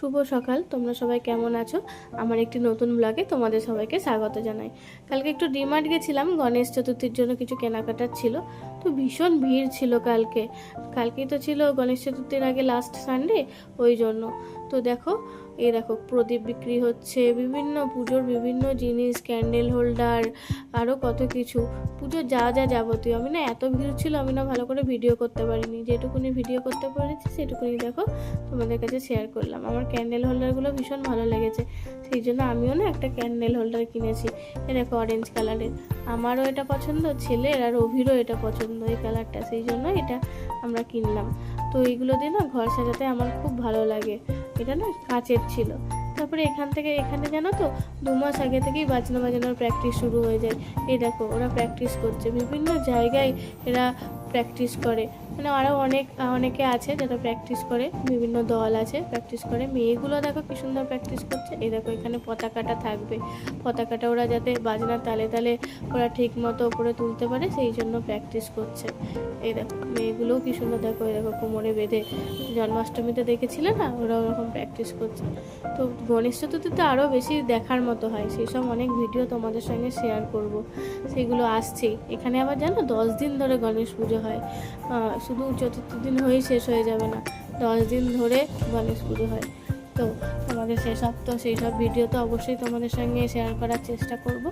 শুভ সকাল। তোমরা সবাই কেমন আছো? আমার একটি নতুন ব্লগে তোমাদের সবাইকে স্বাগত জানাই। কালকে একটু ডিমার্ট গেছিলাম। গণেশ চতুর্থীর জন্য কিছু কেনাকাটার ছিল। তো ভীষণ ভিড় ছিল কালকে। কালকেই তো ছিল গণেশ চতুর্থীর আগে লাস্ট সানডে ওই জন্য। তো দেখো, এই দেখো, প্রদীপ বিক্রি হচ্ছে, বিভিন্ন পুজোর বিভিন্ন জিনিস ক্যান্ডেল হোল্ডার আরও কত কিছু। পুজোর যা যা যাবতীয়। আমি না এত ভিড় ছিল, আমি না ভালো করে ভিডিও করতে পারিনি। যেটুকুনি ভিডিও করতে পেরেছি, সেটুকুনি দেখো তোমাদের কাছে শেয়ার করলাম। আমার ক্যান্ডেল হোল্ডারগুলো ভীষণ ভালো লেগেছে। সেই জন্য আমিও না একটা ক্যান্ডেল হোল্ডার কিনেছি। এ দেখো অরেঞ্জ কালারের আমারও এটা পছন্দ, ছেলের আর অভিরও এটা পছন্দ। এই কালারটা, সেই জন্য এটা আমরা কিনলাম। তো এইগুলো দিয়ে না ঘর সাজাতে আমার খুব ভালো লাগে। এটা না কাঁচের ছিল। তারপরে এখান থেকে, এখানে জানো তো, দু মাস আগে থেকেই বাজনা বাজানোর প্র্যাকটিস শুরু হয়ে যায়। এই দেখো, ওরা প্র্যাকটিস করছে। বিভিন্ন জায়গায় এরা প্র্যাকটিস করে। মানে আরও অনেক, অনেকে আছে যারা প্র্যাকটিস করে, বিভিন্ন দল আছে প্র্যাকটিস করে। মেয়েগুলো দেখো কি সুন্দর প্র্যাকটিস করছে। এই দেখো এখানে পতাকাটা থাকবে। পতাকাটা ওরা যাতে বাজনার তালে তালে ওরা ঠিক মতো উপরে তুলতে পারে, সেই জন্য প্র্যাকটিস করছে। এই দেখো, মেয়েগুলোও কি সুন্দর দেখো, এই দেখো কোমরে বেঁধে জন্মাষ্টমীতে দেখেছিলে না? ওরা ওরকম প্র্যাকটিস করছে। তো গণেশ চতুর্থীতে আরও বেশি দেখার মতো হয়। সেই সব অনেক ভিডিও তোমাদের সঙ্গে শেয়ার করব। সেগুলো আসছেই। এখানে আবার জানো দশ দিন ধরে গণেশ পুজো হয়। আহ, শুধু চতুর্থ দিন হয়েই শেষ হয়ে যাবে না দশ দিন ধরে গণেশ পুজো হয়। তো তোমাদের সেসব তো সেই সব ভিডিও তো অবশ্যই তোমাদের সঙ্গে শেয়ার করার চেষ্টা করব।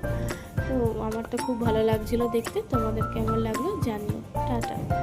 তো আমার তো খুব ভালো লাগছিল দেখতে তোমাদের কেমন লাগল জানিও। টাটা।